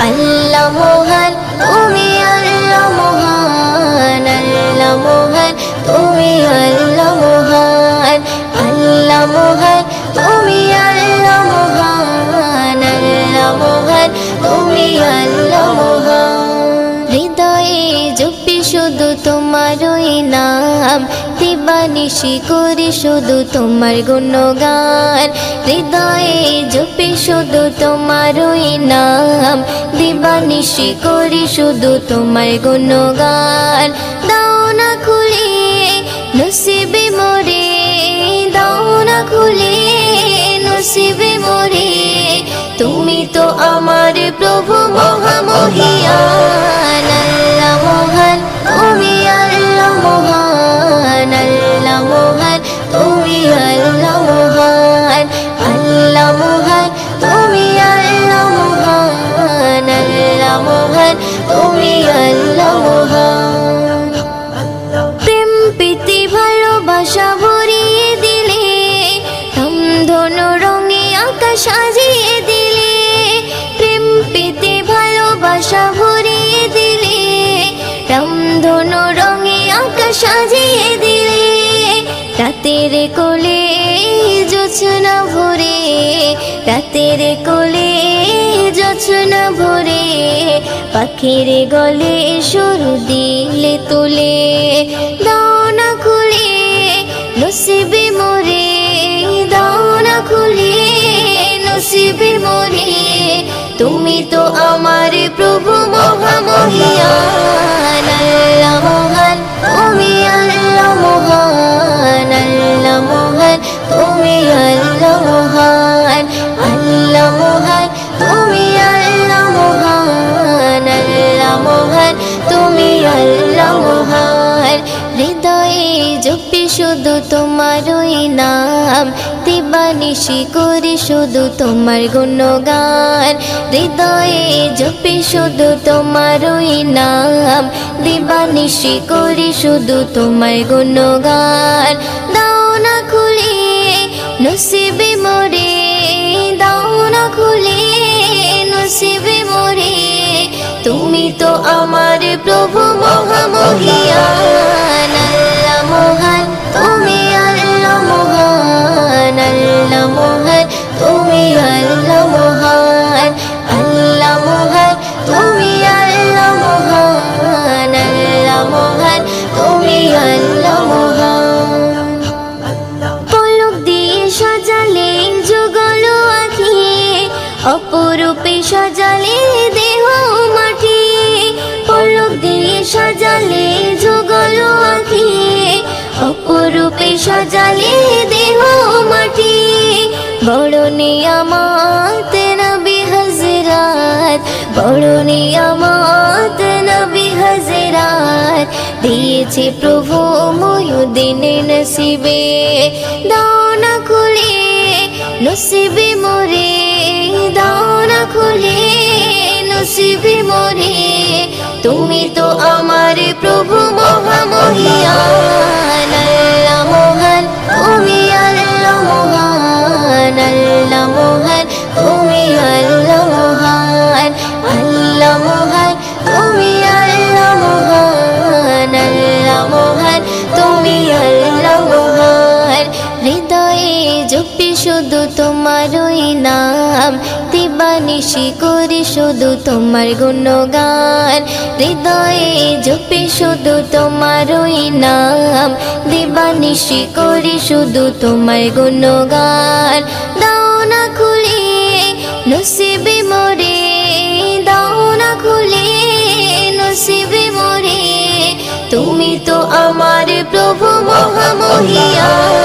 আল্লাহ মোহন তুমি আল্লাহ মোহন আল্লাহ মোহন। হৃদয়ে জপি শুধু তোমারই নাম। দিবানিশি করি শুধু তোমার গুণগান। হৃদয়ে জপি শুধু তোমারই নাম। দিবানিশি করি শুধু তোমার গুণগান। দাও না খুলে, নসিবে মোরে। দাও না খুলে, নসিবে মোরে। তুমি তো আমার প্রভু মহামহিয়ান, আল্লাহ মহান, তুমি আল্লাহ মহান আল্লাহ মহান, তুমি আল্লাহ মহান, আল্লাহ মোহন, তুমি আল্লাহ মহান আল্লাহ মহান, তুমি আল্লাহ মোহন। সাজিয়ে দিলে, রাতের কোলে জোছনা ভরে, রাতের কোলে জোছনা ভরে, পাখির গলে সরু দিলে তুলে দাও না খুলে নসিবে মোরে দাও না খুলে নসিবে মোরে, তুমি তো আমার প্রভু মহামহিয়ান আল্লাহ মহান, আল্লাহ তুমি আল্লাহ মহান আল্লাহ মহান, তুমি আল্লাহ হৃদয়ে জপি শুধু তোমারই নাম, দিবানিশি করি শুধু তোমার গুণগান। হৃদয়ে জপি শুধু তোমারই নাম, দিবানিশি করি শুধু তোমার গুণগান। দাও নসিবে মোরে দাও না খুলে নসিবে মোরে তুমি তো আমার প্রভু। সাজালে দেহ মাটি, পলক দিয়ে সাজালে যুগল আখি, অপরূপে সাজালে দেহ মাটি। বড় নিয়ামত নবী হজরাত বড় নিয়ামত নবী হজরাত দিয়েছে প্রভু ময়ুদিন নসিবে। দাও না খুলে, নসিবে মোরে আমার প্রভু মহামহিয়ান আল্লাহ মোহন, তুমি আল্লাহ মোহন আল্লাহ মোহন, তুমি আল্লাহ মোহন আল্লাহ মোহন, তুমি আল্লাহ মোহন আল্লাহ মোহন, তুমি আল্লাহ মোহন। হৃদয়ে জপি শুধু তোমারই নাম দিবানিশি করি শুধু তোমার গুণগান। হৃদয়ে জপি শুধু তোমারই নাম। দিবানিশি করি শুধু তোমার গুণগান। দাও না খুলে, নসিবে মোরে, দাও না খুলে, নসিবে মোরে। তুমি তো আমার প্রভু মহামহিয়া।